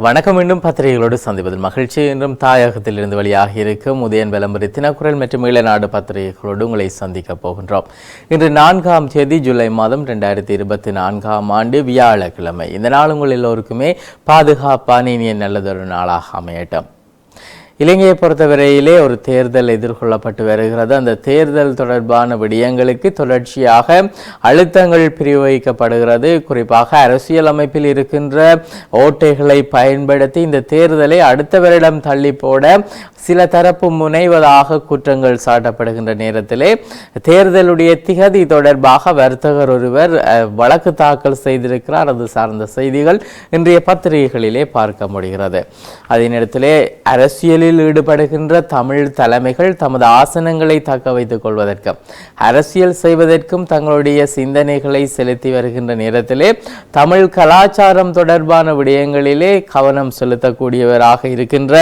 வணக்கம். மீண்டும் பத்திரிகைகளோடு சந்திப்பதில் மகிழ்ச்சி. என்றும் தாயகத்திலிருந்து இருந்து இருக்கும் உதயன் விளம்பரி தினக்குரல் மற்றும் ஈழநாடு பத்திரிகைகளோடு உங்களை சந்திக்கப் போகின்றோம். இன்று நான்காம் தேதி ஜூலை மாதம் ரெண்டாயிரத்தி இருபத்தி நான்காம் ஆண்டு வியாழக்கிழமை. இந்த நாள் உங்கள் எல்லோருக்குமே பாதுகாப்பான இனிய நல்லதொரு நாளாக அமையட்டும். இலங்கையை பொறுத்தவரையிலே ஒரு தேர்தல் எதிர்கொள்ளப்பட்டு வருகிறது. அந்த தேர்தல் தொடர்பான விடயங்களுக்கு தொடர்ச்சியாக அழுத்தங்கள் பிரயோகிக்கப்படுகிறது குறிப்பாக அரசியல் அமைப்பில் இருக்கின்ற ஓட்டைகளை பயன்படுத்தி இந்த தேர்தலை அடுத்த வருடம் தள்ளி போட சில தரப்பு முனைவதாக குற்றங்கள் சாட்டப்படுகின்ற நேரத்திலே தேர்தலுடைய திகதி தொடர்பாக வர்த்தகர் ஒருவர் அஹ், வழக்கு தாக்கல் செய்திருக்கிறார். அது சார்ந்த செய்திகள் இன்றைய பத்திரிகைகளிலே பார்க்க முடிகிறது. அதே நேரத்திலே அரசியலில் ஈடுபடுகின்ற தமிழ் தலைமைகள் தமது ஆசனங்களை தக்க வைத்துக் கொள்வதற்கும் அரசியல் செய்வதற்கும் தங்களுடைய சிந்தனைகளை செலுத்தி வருகின்ற நேரத்திலே தமிழ் கலாச்சாரம் தொடர்பான விடயங்களிலே கவனம் செலுத்தக்கூடியவராக இருக்கின்ற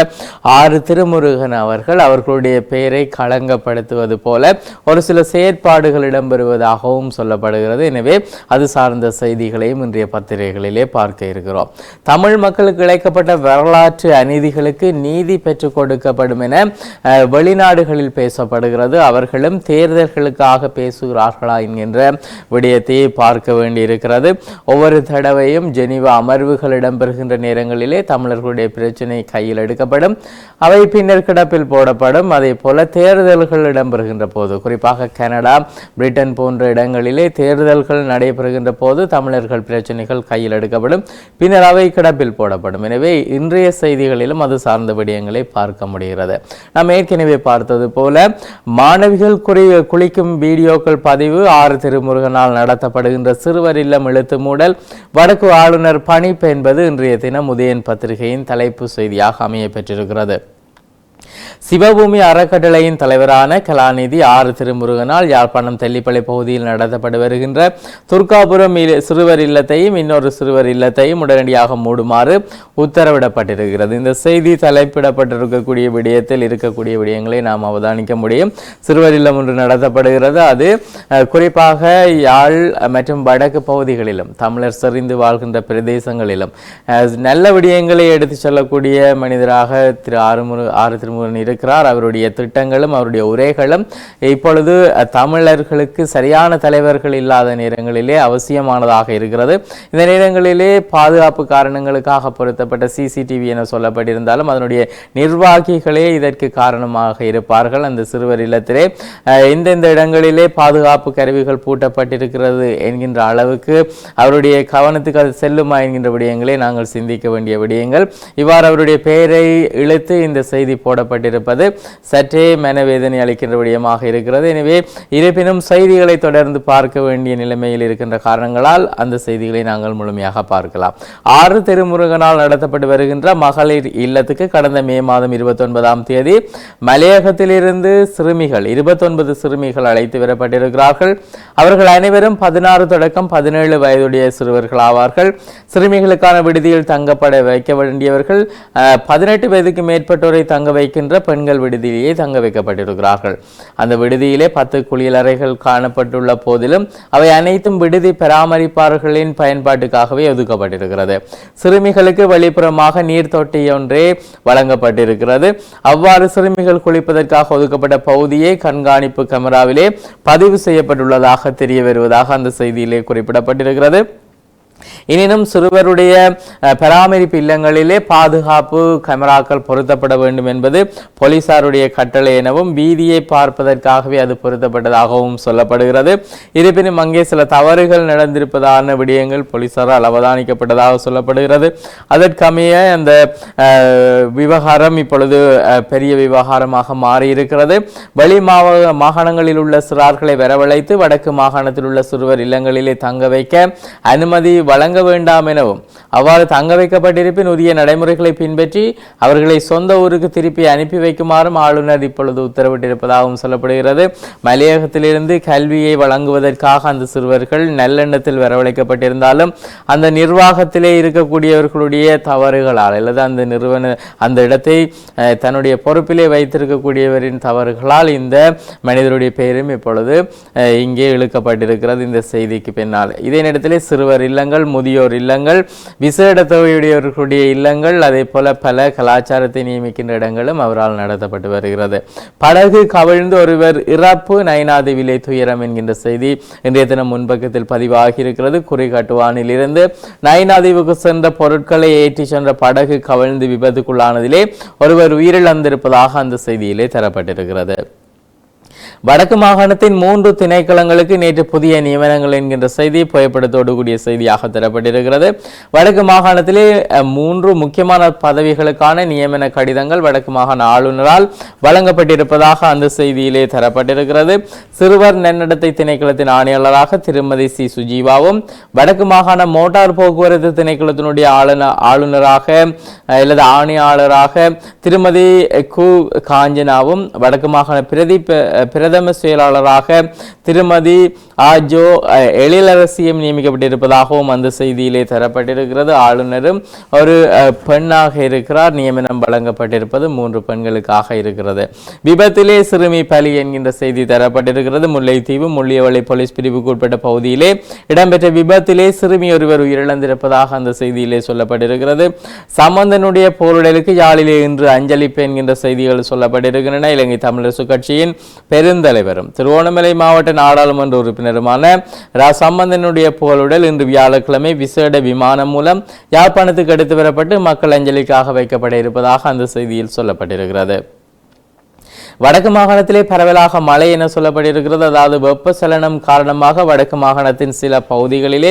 ஆறு திருமுருகன் அவர்கள் அவர்களுடைய பெயரை களங்கப்படுத்துவது போல ஒரு சில செயற்பாடுகள் இடம்பெறுவதாகவும் சொல்லப்படுகிறது. எனவே அது சார்ந்த செய்திகளையும் இன்றைய பத்திரிகைகளிலே பார்க்க இருக்கிறோம். தமிழ் மக்களுக்கு இழைக்கப்பட்ட வரலாற்று அநீதிகளுக்கு நீதி பெற்றுக் கொடுக்கப்படும் என வெளிநாடுகளில் பேசப்படுகிறது. அவர்களும் தேர்தல்களுக்காக பேசுகிறார்களா என்கின்ற விடயத்தை பார்க்க வேண்டியிருக்கிறது. ஒவ்வொரு தடவையும் ஜெனீவா அமர்வுகள் இடம்பெறுகின்ற நேரங்களிலே தமிழர்களுடைய பிரச்சனை கையில் எடுக்கப்படும். அவை பின்னர் கிடப்பில் போடப்படும். அதே போல தேர்தல்கள் இடம்பெறுகின்ற போது குறிப்பாக கனடா பிரிட்டன் போன்ற இடங்களிலே தேர்தல்கள் நடைபெறுகின்ற போது தமிழர்கள் பிரச்சனைகள் கையில் எடுக்கப்படும். பின்னர் அவை கிடப்பில் போடப்படும். எனவே இன்றைய செய்திகளிலும் அது சார்ந்த விடயங்களை பார்க்க முடிகிறது. நாம் ஏற்கனவே பார்த்தது போல மாணவிகள் குறி குளிக்கும் வீடியோக்கள் பதிவு ஆறு திருமுருகனால் நடத்தப்படுகின்ற சிறுவர் இல்லம் எழுத்து மூடல் வடக்கு ஆளுநர் பணிப்பு என்பது இன்றைய தினம் உதயன் பத்திரிகையின் தலைப்பு செய்தியாக அமைய பெற்றிருக்கிறது. சிவபூமி அறக்கட்டளையின் தலைவரான கலாநிதி ஆறு திருமுருகனால் யாழ்ப்பாணம் தெல்லிப்பளை பகுதியில் நடத்தப்பட்டு வருகின்ற துர்காபுரம் சிறுவர் இல்லத்தையும் இன்னொரு சிறுவர் இல்லத்தையும் உடனடியாக மூடுமாறு உத்தரவிடப்பட்டிருக்கிறது. இந்த செய்தி தலைப்பிடப்பட்டிருக்கக்கூடிய விடயத்தில் இருக்கக்கூடிய விடயங்களை நாம் அவதானிக்க முடியும். சிறுவர் இல்லம் ஒன்று நடத்தப்படுகிறது. அது குறிப்பாக யாழ் மற்றும் வடக்கு பகுதிகளிலும் தமிழர் செறிந்து வாழ்கின்ற பிரதேசங்களிலும். நல்ல விடயங்களை எடுத்து சொல்லக்கூடிய மனிதராக திரு ஆறுமுரு ஆறு திருமுருகன் இருக்கிறார். அவருடைய திட்டங்களும் அவருடைய உரைகளும் இப்பொழுது தமிழர்களுக்கு சரியான தலைவர்கள் இல்லாத நேரங்களிலே அவசியமானதாக இருக்கிறது. இந்த நேரங்களிலே பாதுகாப்பு காரணங்களுக்காக பொருத்தப்பட்ட சிசிடிவி என சொல்லப்பட்டிருந்தாலும் அதனுடைய நிர்வாகிகளே இதற்கு காரணமாக இருப்பார்கள். அந்த சிறுவர் இல்லத்திலே இந்தந்த எந்தெந்த இடங்களிலே பாதுகாப்பு கருவிகள் பூட்டப்பட்டிருக்கிறது என்கின்ற அளவுக்கு அவருடைய கவனத்துக்கு அது செல்லுமா என்கின்ற விடயங்களை நாங்கள் சிந்திக்க வேண்டிய விடயங்கள். இவ்வாறு அவருடைய பெயரை இழுத்து இந்த செய்தி போடப்பட்டிருப்பது சற்றே மனவேதனை அளிக்கின்ற விடயமாக இருக்கிறது. எனவே இருப்பினும் செய்திகளை தொடர்ந்து பார்க்க வேண்டிய நிலைமையில் இருக்கின்ற காரணங்களால் அந்த செய்திகளை நாங்கள் முழுமையாக பார்க்கலாம். ஆறு திருமுருகனால் நடத்தப்பட்டு வருகின்ற மகளிர் இல்லத்துக்கு கடந்த மே மாதம் இருபத்தொன்பதாம் தேதி மலையகத்திலிருந்து சிறுமிகள் இருபத்தொன்பது சிறுமிகள் அழைத்து வரப்பட்டிருக்கிறார்கள். அவர்கள் அனைவரும் பதினாறு தொடக்கம் பதினேழு வயதுடைய சிறுவர்கள் ஆவார்கள். சிறுமிகளுக்கான விடுதியில் தங்கப்பட வைக்க வேண்டியவர்கள் பதினெட்டு வயதுக்கு மேற்பட்டோரை தங்க வைக்கின்ற பெண்கள் விடுதியிலேயே தங்க வைக்கப்பட்டிருக்கிறார்கள். அந்த விடுதியிலே பத்து குளியலறைகள் காணப்பட்டுள்ள போதிலும் அவை அனைத்தும் விடுதி பராமரிப்பாளர்களின் பயன்பாட்டுக்காகவே ஒதுக்கப்பட்டிருக்கிறது. சிறுமிகளுக்கு வெளிப்புறமாக நீர் தொட்டி ஒன்றே வழங்கப்பட்டிருக்கிறது. அவ்வாறு சிறுமிகள் குளிப்பதற்காக ஒதுக்கப்பட்ட பகுதியே கண்காணிப்பு கேமராவிலே பதிவு செய்யப்பட்டுள்ளதாக தெரிய வருவதாக அந்த செய்தியிலே குறிப்பிடப்பட்டிருக்கிறது. எனினும் சிறுவருடைய பராமரிப்பு இல்லங்களிலே பாதுகாப்பு கேமராக்கள் பொருத்தப்பட வேண்டும் என்பது போலீசாருடைய கட்டளை எனவும் வீதியை பார்ப்பதற்காகவே அது பொருத்தப்பட்டதாகவும் சொல்லப்படுகிறது. இருப்பினும் அங்கே சில தவறுகள் நடந்திருப்பதான விடயங்கள் போலீசாரால் அவதானிக்கப்பட்டதாக சொல்லப்படுகிறது. அதற்கமைய அந்த விவகாரம் இப்பொழுது பெரிய விவகாரமாக மாறியிருக்கிறது. வெளி மாவ மாகாணங்களில் உள்ள சிறார்களை வரவழைத்து வடக்கு மாகாணத்தில் உள்ள சிறுவர் இல்லங்களிலே தங்க வைக்க அனுமதி வழங்க வேண்டாம் எனவும். அவ்வாறு தங்க வைக்கப்பட்டிருப்பின் உரிய நடைமுறைகளை பின்பற்றி அவர்களை சொந்த ஊருக்கு திருப்பி அனுப்பி வைக்குமாறும் ஆளுநர் இப்பொழுது உத்தரவிட்டிருப்பதாகவும் சொல்லப்படுகிறது. மலையகத்திலிருந்து கல்வியை வழங்குவதற்காக அந்த சிறுவர்கள் நல்லெண்ணத்தில் வரவழைக்கப்பட்டிருந்தாலும் அந்த நிர்வாகத்திலே இருக்கக்கூடியவர்களுடைய தவறுகளால் அல்லது அந்த நிறுவன அந்த இடத்தை தன்னுடைய பொறுப்பிலே வைத்திருக்கக்கூடியவரின் தவறுகளால் இந்த மனிதருடைய பெயரும் இப்பொழுது இங்கே இழுக்கப்பட்டிருக்கிறது இந்த செய்திக்கு பின்னால். இதே நேரத்திலே சிறுவர் இல்லங்கள் முதிய முதியோர் இல்லங்கள் விசேட தொகையுடையவர்களுடைய இல்லங்கள் அதே போல பல கலாச்சாரத்தை நியமிக்கின்ற இடங்களும் அவரால் நடத்தப்பட்டு வருகிறது. படகு கவிழ்ந்து ஒருவர் இறப்பு நயனாதி விலை துயரம் என்கின்ற செய்தி இன்றைய தினம் முன்பக்கத்தில் பதிவாகி இருக்கிறது குறிகாட்டுவானில் இருந்து நயனாதீவுக்கு சென்ற பொருட்களை ஏற்றி சென்ற படகு கவிழ்ந்து விபத்துக்குள்ளானதிலே ஒருவர் உயிரிழந்திருப்பதாக அந்த செய்தியிலே தரப்பட்டிருக்கிறது. வடக்கு மாகாணத்தின் மூன்று திணைக்களங்களுக்கு நேற்று புதிய நியமனங்கள் என்கின்ற செய்தி புகைப்படத்தோடு கூடிய செய்தியாக தரப்பட்டிருக்கிறது. வடக்கு மாகாணத்திலே மூன்று முக்கியமான பதவிகளுக்கான நியமன கடிதங்கள் வடக்கு மாகாண ஆளுநரால் வழங்கப்பட்டிருப்பதாக அந்த செய்தியிலே தரப்பட்டிருக்கிறது. சிறுவர் நன்னடத்தை திணைக்களத்தின் ஆணையாளராக திருமதி சி. சுஜீவாவும் வடக்கு மாகாண மோட்டார் போக்குவரத்து திணைக்களத்தினுடைய ஆளுநர் ஆளுநராக அல்லது ஆணையாளராக திருமதி கு. காஞ்சனாவும் வடக்கு மாகாண பிரதி பிரதம செயலாளராக திருமதி ஆஜோ அஹ், எழிலரசியும் நியமிக்கப்பட்டிருப்பதாகவும் அந்த செய்தியிலே தரப்பட்டிருக்கிறது. ஆளுநரும் ஒரு பெண்ணாக இருக்கிறார். நியமனம் வழங்கப்பட்டிருப்பது மூன்று பெண்களுக்காக இருக்கிறது. விபத்திலே சிறுமி பலி என்கின்ற செய்தி தரப்பட்டிருக்கிறது. முல்லைத்தீவு முள்ளியவளை போலீஸ் பிரிவுக்கு உட்பட்ட பகுதியிலே இடம்பெற்ற விபத்திலே சிறுமி ஒருவர் உயிரிழந்திருப்பதாக அந்த செய்தியிலே சொல்லப்பட்டிருக்கிறது. சம்பந்தனுடைய போருடலுக்கு யாழிலே இன்று அஞ்சலிப்பு என்கின்ற செய்திகள் சொல்லப்பட்டிருக்கின்றன. இலங்கை தமிழரசு கட்சியின் பெருந்தலைவரும். திருவோணமலை மாவட்ட நாடாளுமன்ற உறுப்பினருமான ரா. சம்பந்தனுடைய புகழுடல் இன்று வியாழக்கிழமை விசேட விமானம் மூலம் யாழ்ப்பாணத்துக்கு எடுத்து வரப்பட்டு மக்கள் அஞ்சலிக்காக வைக்கப்பட இருப்பதாக அந்த செய்தியில் சொல்லப்பட்டிருக்கிறது. வடக்கு மாகாணத்திலே பரவலாக மழை என சொல்லப்பட்டிருக்கிறது. அதாவது வெப்பச்சலனம் காரணமாக வடக்கு மாகாணத்தின் சில பகுதிகளிலே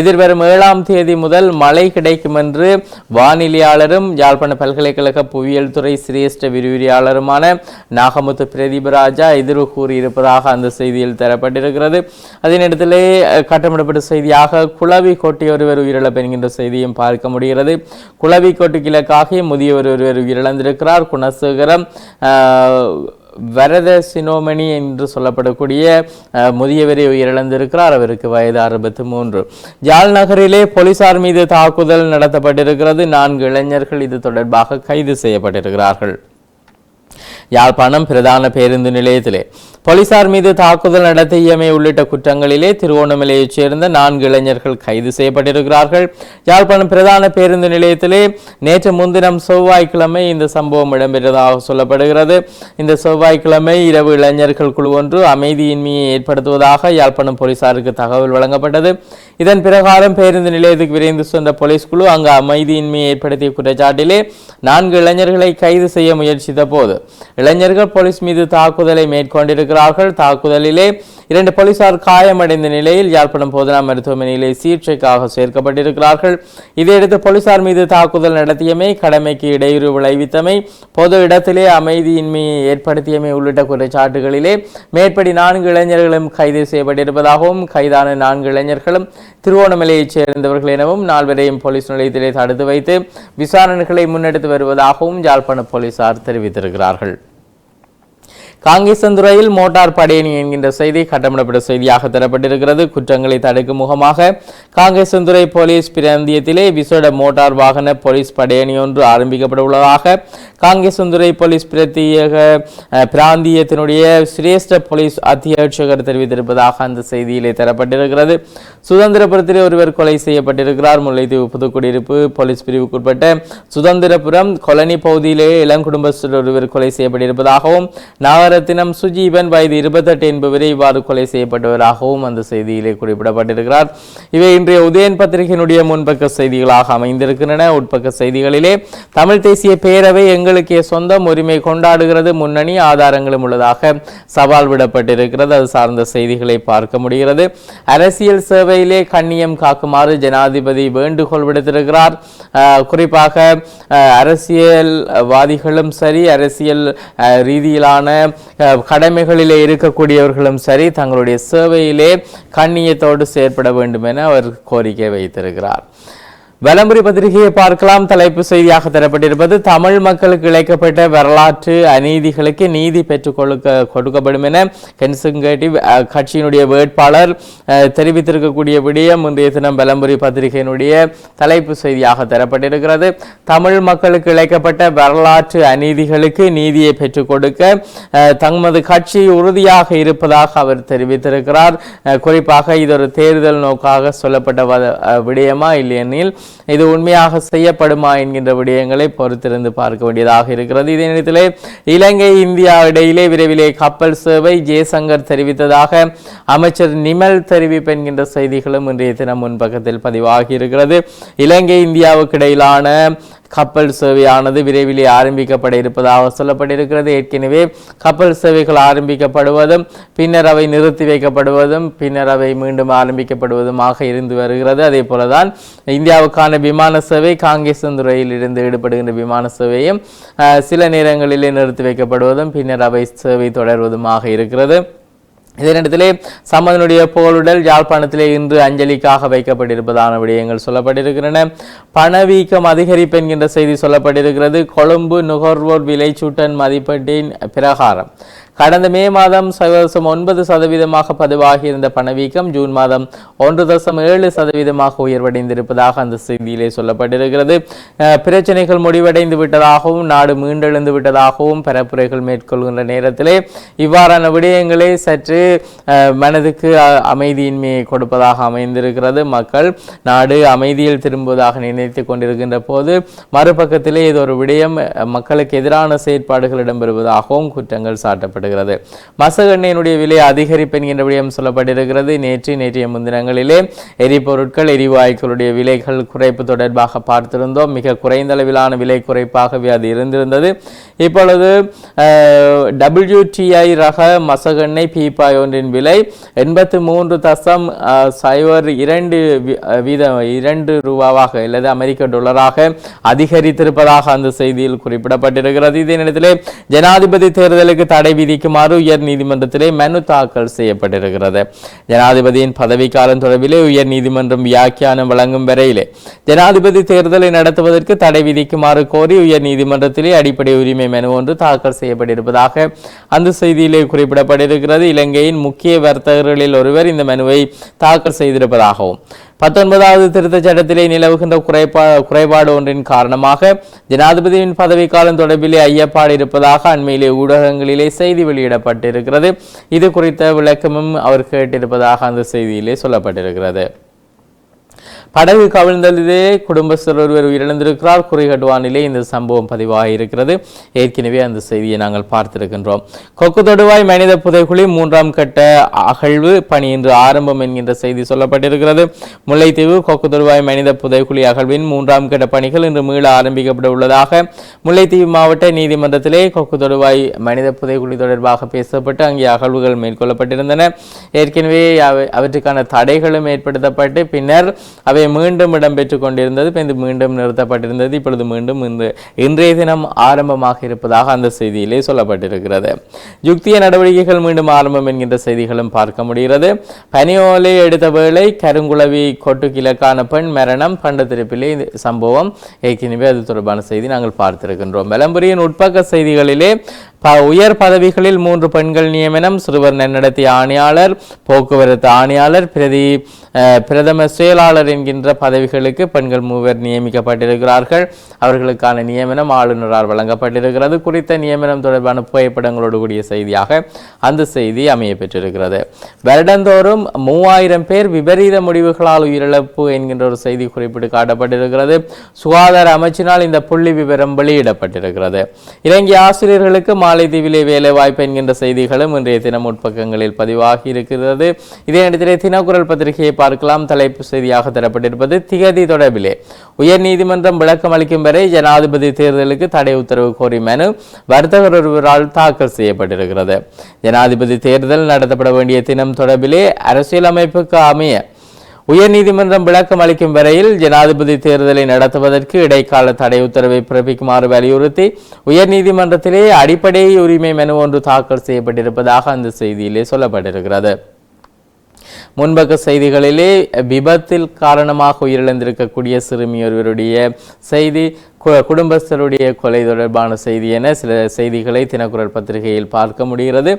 எதிர்வரும் ஏழாம் தேதி முதல் மழை கிடைக்கும் என்று வானிலையாளரும் யாழ்ப்பாண பல்கலைக்கழக புவியியல் துறை சிரேஷ்ட விரிவுரையாளருமான நாகமுத்து பிரதீபராஜா எதிர்வு கூறியிருப்பதாக அந்த செய்தியில் தரப்பட்டிருக்கிறது. அதே நேரத்திலே கட்டமிடப்பட்ட செய்தியாக குளவி கொட்டி ஒருவர் உயிரிழப்பு என்கின்ற செய்தியும் பார்க்க முடிகிறது. குளவி கொட்டு கிழக்காக முதியவர் ஒருவர் உயிரிழந்திருக்கிறார். குணசேகரம் வரத சினோமணி என்று சொல்லப்படக்கூடிய அஹ், முதியவரை உயிரிழந்திருக்கிறார். அவருக்கு வயது அறுபத்தி மூன்று. ஜால் நகரிலே போலீசார் மீது தாக்குதல் நடத்தப்பட்டிருக்கிறது. நான்கு இளைஞர்கள் இது தொடர்பாக கைது செய்யப்பட்டிருக்கிறார்கள். யாழ்ப்பாணம் பிரதான பேருந்து நிலையத்திலே. போலீசார் மீது தாக்குதல் நடத்தியமை உள்ளிட்ட குற்றங்களிலே திருவோணமலையைச் சேர்ந்த நான்கு இளைஞர்கள் கைது செய்யப்பட்டிருக்கிறார்கள். யாழ்ப்பாணம் பிரதான பேருந்து நிலையத்திலே நேற்று முன்தினம் செவ்வாய்க்கிழமை இந்த சம்பவம் இடம்பெற்றதாக சொல்லப்படுகிறது. இந்த செவ்வாய்க்கிழமை இரவு இளைஞர்கள் குழு ஒன்று அமைதியின்மையை ஏற்படுத்துவதாக யாழ்ப்பாணம் போலீசாருக்கு தகவல் வழங்கப்பட்டது. இதன் பிரகாரம் பேருந்து நிலையத்துக்கு விரைந்து சென்ற போலீஸ் குழு அங்கு அமைதியின்மையை ஏற்படுத்திய குற்றச்சாட்டிலே நான்கு இளைஞர்களை கைது செய்ய முயற்சித்த போது இளைஞர்கள் போலீஸ் மீது தாக்குதலை மேற்கொண்டிருக்கிறார்கள். தாக்குதலிலே இரண்டு போலீசார் காயமடைந்த நிலையில் யாழ்ப்பாணம் போதனா மருத்துவமனையிலே சிகிச்சைக்காக சேர்க்கப்பட்டிருக்கிறார்கள். இதையடுத்து போலீசார் மீது தாக்குதல் நடத்தியமை கடமைக்கு இடையூறு விளைவித்தமை பொது இடத்திலே அமைதியின்மையை ஏற்படுத்தியமை உள்ளிட்ட குற்றச்சாட்டுகளிலே மேற்படி நான்கு இளைஞர்களும் கைது செய்யப்பட்டிருப்பதாகவும் கைதான நான்கு இளைஞர்களும் திருவோணமலையைச் சேர்ந்தவர்கள் எனவும் நால்வரையும் போலீஸ் நிலையத்திலே தடுத்து வைத்து விசாரணைகளை முன்னெடுத்து வருவதாகவும் யாழ்ப்பாண போலீசார் தெரிவித்திருக்கிறார்கள். காங்கேசந்துறையில் மோட்டார் படையணி என்கின்ற செய்தி கட்டமிடப்பட்ட செய்தியாக தரப்பட்டிருக்கிறது. குற்றங்களை தடுக்கும் முகமாக காங்கேசந்துறை போலீஸ் பிராந்தியத்திலே விசேட மோட்டார் வாகன போலீஸ் படையணி ஒன்று ஆரம்பிக்கப்பட உள்ளதாக காங்கேசந்துறை போலீஸ் பிரத்யேக பிராந்தியத்தினுடைய சிரேஷ்ட போலீஸ் அத்தியட்சகர் தெரிவித்திருப்பதாக அந்த செய்தியிலே தரப்பட்டிருக்கிறது. சுதந்திரபுரத்திலே ஒருவர் கொலை செய்யப்பட்டிருக்கிறார். முல்லைத்தீவு புதுக்குடியிருப்பு போலீஸ் பிரிவுக்குட்பட்ட சுதந்திரபுரம் கொலனி பகுதியிலே இளங்குடும்பஸ்தர் ஒருவர் கொலை செய்யப்பட்டிருப்பதாகவும் நாகரத்தினம் சுஜீவன் வயது இருபத்தெட்டு என்பவரை இவ்வாறு கொலை செய்யப்பட்டவராகவும் அந்த செய்தியிலே குறிப்பிடப்பட்டிருக்கிறார். இவை இன்றைய உதயன் பத்திரிகையினுடைய முன்பக்க செய்திகளாக அமைந்திருக்கின்றன. உட்பக்க செய்திகளிலே தமிழ் தேசிய பேரவை எங்களுக்கே சொந்தம் உரிமை கொண்டாடுகிறது முன்னணி ஆதாரங்களும் உள்ளதாக சவால் விடப்பட்டிருக்கிறது. அது சார்ந்த செய்திகளை பார்க்க முடிகிறது. அரசியல் சேவையிலே கண்ணியம் காக்குமாறு ஜனாதிபதி வேண்டுகோள் விடுத்திருக்கிறார். குறிப்பாக அரசியல்வாதிகளும் சரி அரசியல் ரீதியிலான கடமைகளிலே இருக்கக்கூடியவர்களும் சரி தங்களுடைய சேவையிலே கண்ணியத்தோடு செயற்பட வேண்டும் என அவர் கோரிக்கை வைத்திருக்கிறார். வலம்புரி பத்திரிகையை பார்க்கலாம். தலைப்பு செய்தியாக தரப்பட்டிருப்பது தமிழ் மக்களுக்கு இழைக்கப்பட்ட வரலாற்று அநீதிகளுக்கு நீதி பெற்றுக் கொடுக்க கொடுக்கப்படும் என கன்சங்கேட்டிவ் கட்சியினுடைய வேட்பாளர் தெரிவித்திருக்கக்கூடிய விடயம் முந்தைய தினம் வலம்புரி பத்திரிகையினுடைய தலைப்பு செய்தியாக தரப்பட்டிருக்கிறது. தமிழ் மக்களுக்கு இழைக்கப்பட்ட வரலாற்று அநீதிகளுக்கு நீதியை பெற்றுக் கொடுக்க தமது கட்சி உறுதியாக இருப்பதாக அவர் தெரிவித்திருக்கிறார். குறிப்பாக இது ஒரு தேர்தல் நோக்காக சொல்லப்பட்ட விடயமா இல்லையெனில் இது உண்மையாக செய்யப்படுமா என்கின்ற விடயங்களை பொறுத்திருந்து பார்க்க வேண்டியதாக இருக்கிறது. இதே நேரத்திலே இலங்கை இந்தியா இடையிலே விரைவிலே கப்பல் சேவை ஜெயசங்கர் தெரிவித்ததாக அமைச்சர் நிமல் தெரிவிப்பு என்கின்ற செய்திகளும் இன்றைய தினம் முன்பக்கத்தில் பதிவாகி இருக்கிறது. இலங்கை இந்தியாவுக்கு இடையிலான கப்பல் சேவையானது விரைவிலே ஆரம்பிக்கப்பட இருப்பதாக சொல்லப்பட்டிருக்கிறது. ஏற்கனவே கப்பல் சேவைகள் ஆரம்பிக்கப்படுவதும் பின்னர் அவை நிறுத்தி வைக்கப்படுவதும் பின்னர் அவை மீண்டும் ஆரம்பிக்கப்படுவதுமாக இருந்து வருகிறது. அதே போலதான் இந்தியாவுக்கான விமான சேவை காங்கேசந்துறையில் இருந்து ஈடுபடுகின்ற விமான சேவையும் சில நேரங்களிலே நிறுத்தி வைக்கப்படுவதும் பின்னர் அவை சேவை தொடர்வதுமாக இருக்கிறது. இதனிடத்திலே சம்மதனுடைய புகழுடல் யாழ்ப்பாணத்திலே இன்று அஞ்சலிக்காக வைக்கப்பட்டிருப்பதான விடயங்கள் சொல்லப்பட்டிருக்கின்றன. பணவீக்கம் அதிகரிப்பு என்கின்ற செய்தி சொல்லப்பட்டிருக்கிறது. கொழும்பு நுகர்வோர் விலைச்சூட்டன் மதிப்பீட்டின் பிரகாரம். கடந்த மே மாதம் சதவீதம் ஒன்பது சதவீதமாக பதிவாகி இருந்த பணவீக்கம் ஜூன் மாதம் ஒன்று தசம் ஏழு சதவீதமாக உயர்வடைந்திருப்பதாக அந்த செய்தியிலே சொல்லப்பட்டிருக்கிறது. பிரச்சனைகள் முடிவடைந்து விட்டதாகவும் நாடு மீண்டெழுந்து விட்டதாகவும் பரப்புரைகள் மேற்கொள்கின்ற நேரத்திலே இவ்வாறான விடயங்களே சற்று மனதுக்கு அமைதியின்மையை கொடுப்பதாக அமைந்திருக்கிறது. மக்கள் நாடு அமைதியில் திரும்புவதாக நினைத்து கொண்டிருக்கின்ற போது மறுபக்கத்திலே இது ஒரு விடயம் மக்களுக்கு எதிரான செயற்பாடுகள் இடம்பெறுவதாகவும் குற்றங்கள் காணப்படுகிறது மசகு எண்ணெயினுடைய விலை அதிகரிப்பு என்கின்ற விடயம் சொல்லப்பட்டிருக்கிறது. நேற்று நேற்றைய முந்தினங்களிலே எரிபொருட்கள் எரிவாயுக்களுடைய விலைகள் குறைப்பு தொடர்பாக பார்த்திருந்தோம். மிக குறைந்த அளவிலான விலை குறைப்பாகவே அது இருந்திருந்தது. இப்பொழுது டபிள்யூடிஐ ரக மசகெண்ணெய் பீப்பாய் ஒன்றின் விலை எண்பத்து மூன்று தசம் சைவர் இரண்டு வீதம் இரண்டு ரூபாவாக அல்லது அமெரிக்க டாலராக அதிகரித்திருப்பதாக அந்த செய்தியில் குறிப்பிடப்பட்டிருக்கிறது. இதே நேரத்தில் ஜனாதிபதி தேர்தலுக்கு தடை விதி விதிக்குமாறு உயர் நீதிமன்றத்திலே மனு தாக்கல் செய்யப்பட்டிருக்கிறது. ஜனாதிபதியின் பதவிக்காலம் தொடர்பிலே உயர் நீதிமன்றம் வியாக்கியானம் வழங்கும் வரையிலே ஜனாதிபதி தேர்தலை நடத்துவதற்கு தடை விதிக்குமாறு கோரி உயர் நீதிமன்றத்திலே அடிப்படை உரிமை மனு ஒன்று தாக்கல் செய்யப்பட்டிருப்பதாக அந்த செய்தியிலே குறிப்பிடப்பட்டிருக்கிறது. இலங்கையின் முக்கிய வர்த்தகர்களில் ஒருவர் இந்த மனுவை தாக்கல் செய்திருப்பதாகவும் பத்தொன்பதாவது திருத்தச் சட்டத்திலே நிலவுகின்ற குறைபா குறைபாடு ஒன்றின் காரணமாக ஜனாதிபதியின் பதவிக்காலம் தொடர்பிலே ஐயப்பாடு இருப்பதாக அண்மையிலே ஊடகங்களிலே செய்தி வெளியிடப்பட்டிருக்கிறது. இது குறித்த விளக்கமும் அவர் கேட்டிருப்பதாக அந்த செய்தியிலே சொல்லப்பட்டிருக்கிறது. படகு கவிழ்ந்ததிலே குடும்பஸ்தர் ஒருவர் உயிரிழந்திருக்கிறார். குறிகட்டுவானிலே இந்த சம்பவம் பதிவாக இருக்கிறது. ஏற்கனவே அந்த செய்தியை நாங்கள் பார்த்திருக்கின்றோம். கொக்கு தொடுவாய் மனித புதைக்குழி மூன்றாம் கட்ட அகழ்வு பணி இன்று ஆரம்பம் என்கின்ற செய்தி சொல்லப்பட்டிருக்கிறது. முல்லைத்தீவு கொக்கு தொடுவாய் மனித புதைக்குழி அகழ்வின் மூன்றாம் கட்ட பணிகள் இன்று மீள ஆரம்பிக்கப்பட உள்ளதாக முல்லைத்தீவு மாவட்ட நீதிமன்றத்திலே கொக்கு தொடுவாய் மனித புதைக்குழி தொடர்பாக பேசப்பட்டு அங்கே அகழ்வுகள் மேற்கொள்ளப்பட்டிருந்தன. ஏற்கனவே அவற்றுக்கான தடைகளும் ஏற்படுத்தப்பட்டு பின்னர் அவை மீண்டும் இடம்பெற்று கொண்டிருந்தது பின்பு மீண்டும் நிறுத்தப்பட்டிருந்தது. இப்பொழுது மீண்டும் இன்று இன்றைய தினம் ஆரம்பமாக இருப்பதாக அந்த செய்தியிலே சொல்லப்பட்டிருக்கிறது. யுக்திய நடவடிக்கைகள் மீண்டும் ஆரம்பம் என்கின்ற செய்திகளும் பார்க்க முடிகிறது. பனியோலை எடுத்த வேளை கருங்குளவி கொட்டு கிழக்கான பெண் மரணம். பண்டத்திருப்பிலே சம்பவம் ஏற்கனவே அது தொடர்பான செய்தி நாங்கள் பார்த்திருக்கின்றோம். விளம்பரியின் உட்பக்க செய்திகளிலே ப உயர் பதவிகளில் மூன்று பெண்கள் நியமனம் சிறுவர் நன்னடத்தை ஆணையாளர் போக்குவரத்து ஆணையாளர் பிரதி பிரதம செயலாளர் என்கின்ற பதவிகளுக்கு பெண்கள் மூவர் நியமிக்கப்பட்டிருக்கிறார்கள். அவர்களுக்கான நியமனம் ஆளுநரால் வழங்கப்பட்டிருக்கிறது. குறித்த நியமனம் தொடர்பான புகைப்படங்களோடு கூடிய செய்தியாக அந்த செய்தி அமைய பெற்றிருக்கிறது வருடந்தோறும் மூவாயிரம் பேர் விபரீத முடிவுகளால் உயிரிழப்பு என்கின்ற ஒரு செய்தி குறிப்பிட்டு காட்டப்பட்டிருக்கிறது. சுகாதார அமைச்சினால் இந்த புள்ளி விவரம் வெளியிடப்பட்டிருக்கிறது. இலங்கை ஆசிரியர்களுக்கு மாலைதீவிலே வேலை வாய்ப்பு என்கின்ற செய்திகளும் இன்றைய தினம் உட்பக்கங்களில் பதிவாகி இருக்கிறது. இதே நேரத்திலே தினக்குரல் பத்திரிகையை பார்க்கலாம். தலைப்பு செய்தியாக தரப்பட்டிருப்பது திகதி தொடர்பிலே. உயர் நீதிமன்றம் விளக்கம் அளிக்கும் வரை ஜனாதிபதி தேர்தலுக்கு தடை உத்தரவு கோரி மனு வர்த்தகர் ஒருவரால் தாக்கல் செய்யப்பட்டிருக்கிறது. ஜனாதிபதி தேர்தல் நடத்தப்பட வேண்டிய தினம் தொடர்பிலே அரசியலமைப்புக்கு அமைய உயர்நீதிமன்றம் விளக்கம் அளிக்கும் வரையில் ஜனாதிபதி தேர்தலை நடத்துவதற்கு இடைக்கால தடை உத்தரவை பிறப்பிக்குமாறு வலியுறுத்தி உயர்நீதிமன்றத்திலே அடிப்படை உரிமை மனு ஒன்று தாக்கல் செய்யப்பட்டிருப்பதாக அந்த செய்தியிலே சொல்லப்பட்டிருக்கிறது. முன்பக்க செய்திகளிலே விபத்தில் காரணமாக உயிரிழந்திருக்கக்கூடிய சிறுமி ஒருவருடைய செய்தி குடும்பஸ்தருடைய கொலை தொடர்பான செய்தி என சில செய்திகளை தினக்குரல் பத்திரிகையில் பார்க்க முடிகிறது.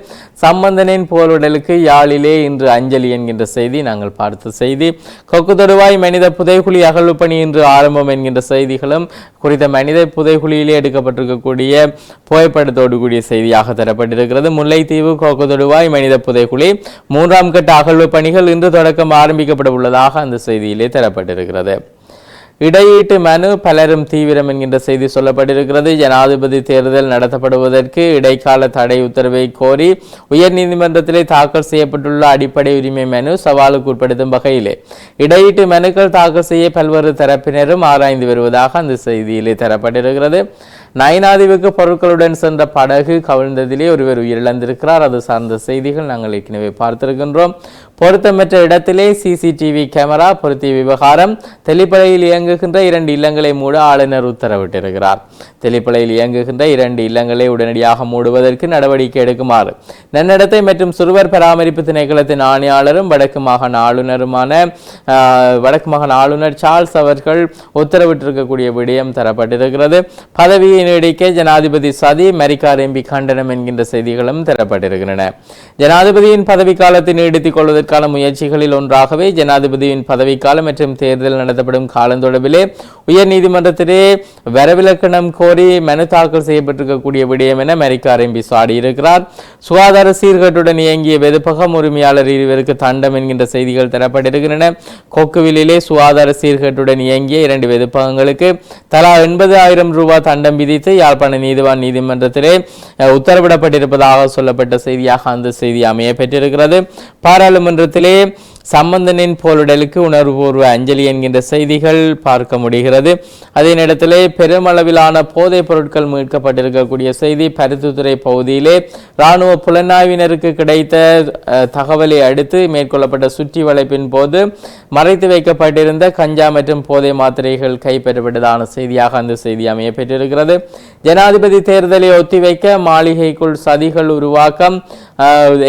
சம்பந்தனின் போருடலுக்கு யாழிலே இன்று அஞ்சலி என்கின்ற செய்தி நாங்கள் பார்த்த செய்தி. கொக்கு தொடுவாய் மனித புதைகுழி அகழ்வு பணி இன்று ஆரம்பம் என்கின்ற செய்திகளும் குறித்த மனித புதைகுழியிலே எடுக்கப்பட்டிருக்கக்கூடிய புகைப்படத்தோடு கூடிய செய்தியாக தரப்பட்டிருக்கிறது. முல்லைத்தீவு கொக்கு தொடுவாய் மனித புதைகுழி மூன்றாம் கட்ட அகழ்வு பணிகள் இன்று தொடக்கம் ஆரம்பிக்கப்பட உள்ளதாக அந்த செய்தியிலே தரப்பட்டிருக்கிறது. இடையீட்டு மனு பலரும் தீவிரம் என்கின்ற செய்தி சொல்லப்பட்டிருக்கிறது. ஜனாதிபதி தேர்தல் நடத்தப்படுவதற்கு இடைக்கால தடை உத்தரவை கோரி உயர்நீதிமன்றத்திலே தாக்கல் செய்யப்பட்டுள்ள அடிப்படை உரிமை மனு சவாலுக்கு உட்படுத்தும் வகையிலே. இடையீட்டு மனுக்கள் தாக்கல் செய்ய பல்வேறு தரப்பினரும் ஆராய்ந்து வருவதாக அந்த செய்தியிலே தரப்பட்டிருக்கிறது. நயனாதிவுக்கு பொருட்களுடன் சென்ற படகு கவிழ்ந்ததிலே ஒருவர் உயிரிழந்திருக்கிறார். அது சார்ந்த செய்திகள் நாங்கள் ஏற்கனவே பார்த்திருக்கின்றோம். பொருத்தமற்ற இடத்திலே சிசிடிவி கேமரா பொருத்திய விவகாரம் தெளிப்படையில் இயங்குகின்ற இரண்டு இல்லங்களை மூட ஆளுநர் உத்தரவிட்டிருக்கிறார். தெளிப்படையில் இயங்குகின்ற இரண்டு இல்லங்களை உடனடியாக மூடுவதற்கு நடவடிக்கை எடுக்குமாறு நன்னடத்தை மற்றும் சிறுவர் பராமரிப்பு திணைக்களத்தின் ஆணையாளரும் வடக்கு மாகாண ஆளுநருமான வடக்கு மாகாண ஆளுநர் சார்ல்ஸ் அவர்கள் உத்தரவிட்டிருக்கக்கூடிய விடயம் தரப்பட்டிருக்கிறது. பதவியை நீடிக்க ஜனாதிபதி சதி அமெரிக்கா எம்பி கண்டனம் என்கின்ற செய்திகளும் தரப்பட்டிருக்கின்றன. ஜனாதிபதியின் பதவிக்காலத்தை நீடித்துக் கொள்வதற்கான முயற்சிகளில் ஒன்றாகவே ஜனாதிபதியின் பதவிக்காலம் மற்றும் தேர்தல் நடத்தப்படும் காலம் தொடர்பிலே உயர்நீதிமன்றத்திலே வரவிலக்கணம் கோரி மனு தாக்கல் செய்யப்பட்டிருக்கக்கூடிய விடயம் என அமெரிக்கா எம்பி சாடியிருக்கிறார் சுகாதார சீர்கேட்டுடன் இயங்கிய வெதுப்பகம் உரிமையாளர் இருவருக்கு தண்டம் என்கின்ற செய்திகள் தரப்பட்டிருக்கின்றன. கொக்குவிலே சுகாதார சீர்கேட்டுடன் இயங்கிய இரண்டு வெதுப்பகங்களுக்கு தலா எண்பது ஆயிரம் ரூபாய் தண்டம் விதித்து யாழ்ப்பாண நீதிவான் நீதிமன்றத்திலே உத்தரவிடப்பட்டிருப்பதாக சொல்லப்பட்ட செய்தியாக அந்த செய்தி அமைய பெற்றிருக்கிறது பாராளுமன்றத்திலே சம்பந்தனின் போலுடலுக்கு உணர்வுபூர்வ அஞ்சலி என்கின்ற செய்திகள் பார்க்க முடிகிறது. அதே நேரத்திலே பெருமளவிலான போதைப் பொருட்கள் மீட்கப்பட்டிருக்கக்கூடிய செய்தி பருத்தித்துறை பகுதியிலே இராணுவ புலனாய்வினருக்கு கிடைத்த அஹ், தகவலை அடுத்து மேற்கொள்ளப்பட்ட சுற்றி வளைப்பின் போது மறைத்து வைக்கப்பட்டிருந்த கஞ்சா மற்றும் போதை மாத்திரைகள் கைப்பற்றப்பட்டதான செய்தியாக அந்த செய்தி அமைய பெற்றிருக்கிறது. ஜனாதிபதி தேர்தலை ஒத்திவைக்க மாளிகைக்குள் சதிகள் உருவாக்கம்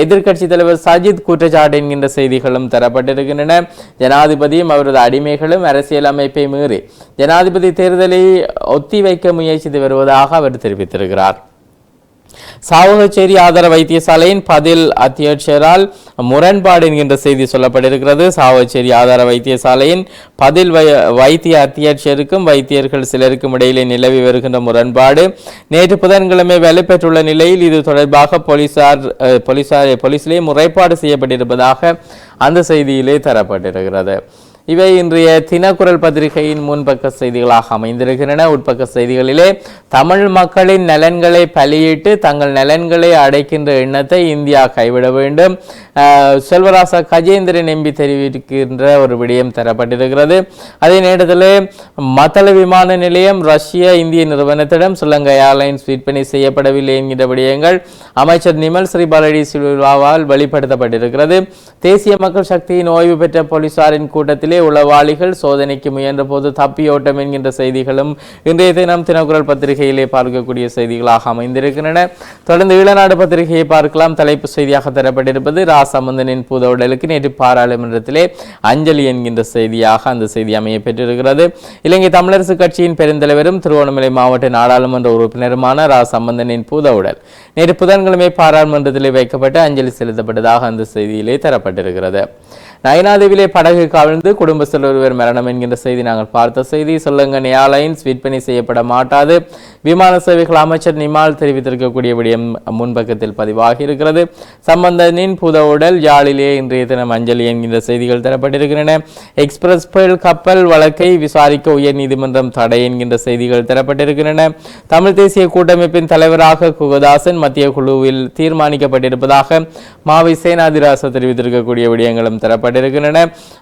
எதிர்க்கட்சி தலைவர் சஜித் குற்றச்சாட்டு என்கின்ற செய்திகளும் தரப்பட்டிருக்கின்றன. ஜனாதிபதியும் அவரது அடிமைகளும் அரசியல் அமைப்பை மீறி ஜனாதிபதி தேர்தலை ஒத்திவைக்க முயற்சித்து வருவதாக அவர் தெரிவித்திருக்கிறார். சாவகச்சேரி ஆதார வைத்தியசாலையின் பதில் அத்தியட்சரால் முரண்பாடு என்கின்ற செய்தி சொல்லப்பட்டிருக்கிறது. சாவகச்சேரி ஆதார வைத்தியசாலையின் பதில் வை வைத்திய அத்தியட்சருக்கும் வைத்தியர்கள் சிலருக்கும் இடையிலே நிலவி வருகின்ற முரண்பாடு. நேற்று புதன்கிழமை வலுப்பெற்றுள்ள நிலையில் இது தொடர்பாக போலீசார் அஹ், போலீசார் போலீசிலே முறைப்பாடு செய்யப்பட்டிருப்பதாக அந்த செய்தியிலே தரப்பட்டிருக்கிறது. இவை இன்றைய தினக்குரல் பத்திரிகையின் முன்பக்க செய்திகளாக அமைந்திருக்கின்றன. உட்பக்க செய்திகளிலே தமிழ் மக்களின் நலன்களை பலியிட்டு தங்கள் நலன்களை அடைக்கின்ற எண்ணத்தை இந்தியா கைவிட வேண்டும். செல்வராசா கஜேந்திரன் எம்பி தெரிவிக்கின்ற ஒரு விடயம் தரப்பட்டிருக்கிறது. அதே நேரத்தில் மத்தள விமான நிலையம் ரஷ்ய இந்திய நிறுவனத்திடம் ஸ்ரீலங்கா ஏர்லைன்ஸ் விற்பனை செய்யப்படவில்லை என்கிற விடயங்கள் அமைச்சர் நிமல் ஸ்ரீபாலடி சில்வாவால் வெளிப்படுத்தப்பட்டிருக்கிறது. தேசிய மக்கள் சக்தியின் ஓய்வு பெற்ற போலீசாரின் கூட்டத்தில் உளவாளிகள் சோதனைக்கு முயன்ற போது தப்பியோட்டம் என்கின்ற செய்திகளும் இன்றைய தினம் தினக்குரல் பத்திரிகையிலே பார்க்கக்கூடிய செய்திகளாக அமைந்திருக்கின்றன. தொடர்ந்து ஈழநாடு பத்திரிகையை பார்க்கலாம். தலைப்பு செய்தியாக தரப்பட்டிருப்பது ரா. சம்பந்தனின் பூத உடலுக்கு நேற்று பாராளுமன்றத்திலே அஞ்சலி என்கின்ற செய்தியாக அந்த செய்தி அமைய பெற்றிருக்கிறது. இலங்கை தமிழரசு கட்சியின் பெருந்தலைவரும் திருவண்ணாமலை மாவட்ட நாடாளுமன்ற உறுப்பினருமான ரா. சம்பந்தனின் பூத உடல் நேற்று புதன்கிழமை பாராளுமன்றத்திலே வைக்கப்பட்டு அஞ்சலி செலுத்தப்பட்டதாக அந்த செய்தியிலே தரப்பட்டிருக்கிறது. நயனாதேவிலே படகு கவிழ்ந்து குடும்பஸ்தர் ஒருவர் மரணம் என்கின்ற செய்தி நாங்கள் பார்த்த செய்தி. சொல்லுங்க ஏர்லைன்ஸ் விற்பனை செய்யப்பட மாட்டாது. விமான சேவைகள் அமைச்சர் நிமால் தெரிவித்திருக்கக்கூடிய விடயம் முன்பக்கத்தில் பதிவாகி இருக்கிறது சம்பந்தனின் புத உடல் யாழிலே இன்றைய தினம் அஞ்சலி என்கின்ற செய்திகள் தரப்பட்டிருக்கின்றன. எக்ஸ்பிரஸ் புயல் கப்பல் வழக்கை விசாரிக்க உயர்நீதிமன்றம் தடை என்கின்ற செய்திகள் தரப்பட்டிருக்கின்றன. தமிழ் தேசிய கூட்டமைப்பின் தலைவராக குகதாசன் மத்திய குழுவில் தீர்மானிக்கப்பட்டிருப்பதாக மாவை சேனாதிராச தெரிவித்திருக்கக்கூடிய விடயங்களும் தரப்பட்டிருக்கின்றன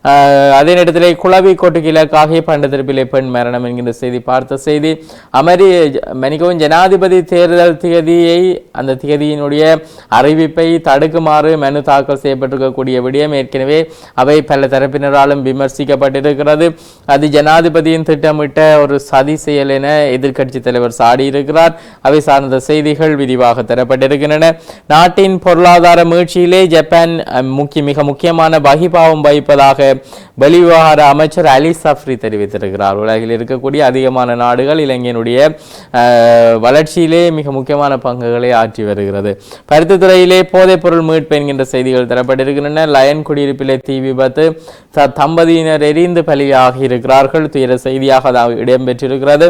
ஆஹ் அதே நேரத்தில் குளவி கோட்டுக்கு இலக்காகிய பண்டத்திருப்பிலே பெண் மரணம் என்கின்ற செய்தி பார்த்த செய்தி. அமெரி மணிக்கவும் ஜனாதிபதி தேர்தல் திகதியை அந்த திகதியினுடைய அறிவிப்பை தடுக்குமாறு மனு தாக்கல் செய்யப்பட்டிருக்கக்கூடிய விடயம் ஏற்கனவே அவை பல தரப்பினராலும் விமர்சிக்கப்பட்டிருக்கிறது. அது ஜனாதிபதியின் திட்டமிட்ட ஒரு சதி செயல் என எதிர்க்கட்சி தலைவர் சாடியிருக்கிறார். அவை சார்ந்த செய்திகள் விரிவாக தரப்பட்டிருக்கின்றன. நாட்டின் பொருளாதார மீழ்ச்சியிலே ஜப்பான் முக்கிய மிக முக்கியமான வகிப்பாளர் பாவம் வைப்பதாக வெளிவிவகார அமைச்சர் அலி சஃப்ரி தெரிவித்திருக்கிறார். உலகில் இருக்கக்கூடிய அதிகமான நாடுகள் இலங்கையினுடைய வளர்ச்சியிலே மிக முக்கியமான பங்குகளை ஆற்றி வருகிறது. பருத்தித்துறையிலே போதைப்பொருள் மீட்பு என்கின்ற செய்திகள் தரப்பட்டிருக்கின்றன. லயன் குடியிருப்பிலே தீ விபத்து தம்பதியினர் எரிந்து பலியாகி இருக்கிறார்கள் துயர செய்தியாக இடம்பெற்றிருக்கிறது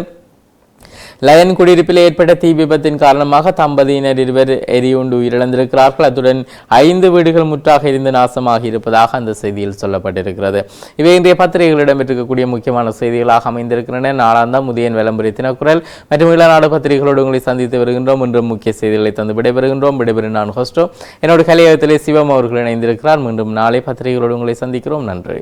லயன் குடியிருப்பில் ஏற்பட்ட தீ விபத்தின் காரணமாக தம்பதியினர் இருவர் எரியுண்டு உயிரிழந்திருக்கிறார்கள். அத்துடன் ஐந்து வீடுகள் முற்றாக இருந்து நாசமாகி இருப்பதாக அந்த செய்தியில் சொல்லப்பட்டிருக்கிறது. இவை இன்றைய பத்திரிகைகள் இடம்பெற்றிருக்கக்கூடிய முக்கியமான செய்திகளாக அமைந்திருக்கின்றன. நாளாந்தம் முதியன் விளம்பரி தினக்குரல் மற்றும் இளநாடு பத்திரிகைகளோடு உங்களை சந்தித்து வருகின்றோம். இன்றும் முக்கிய செய்திகளை தந்து விடைபெறுகின்றோம். விடைபெறும் நான் ஹோஸ்டோ. என்னோட கலையகத்திலே சிவம் அவர்கள் இணைந்திருக்கிறார். மீண்டும் நாளை பத்திரிகைகளோடு உங்களை சந்திக்கிறோம். நன்றி.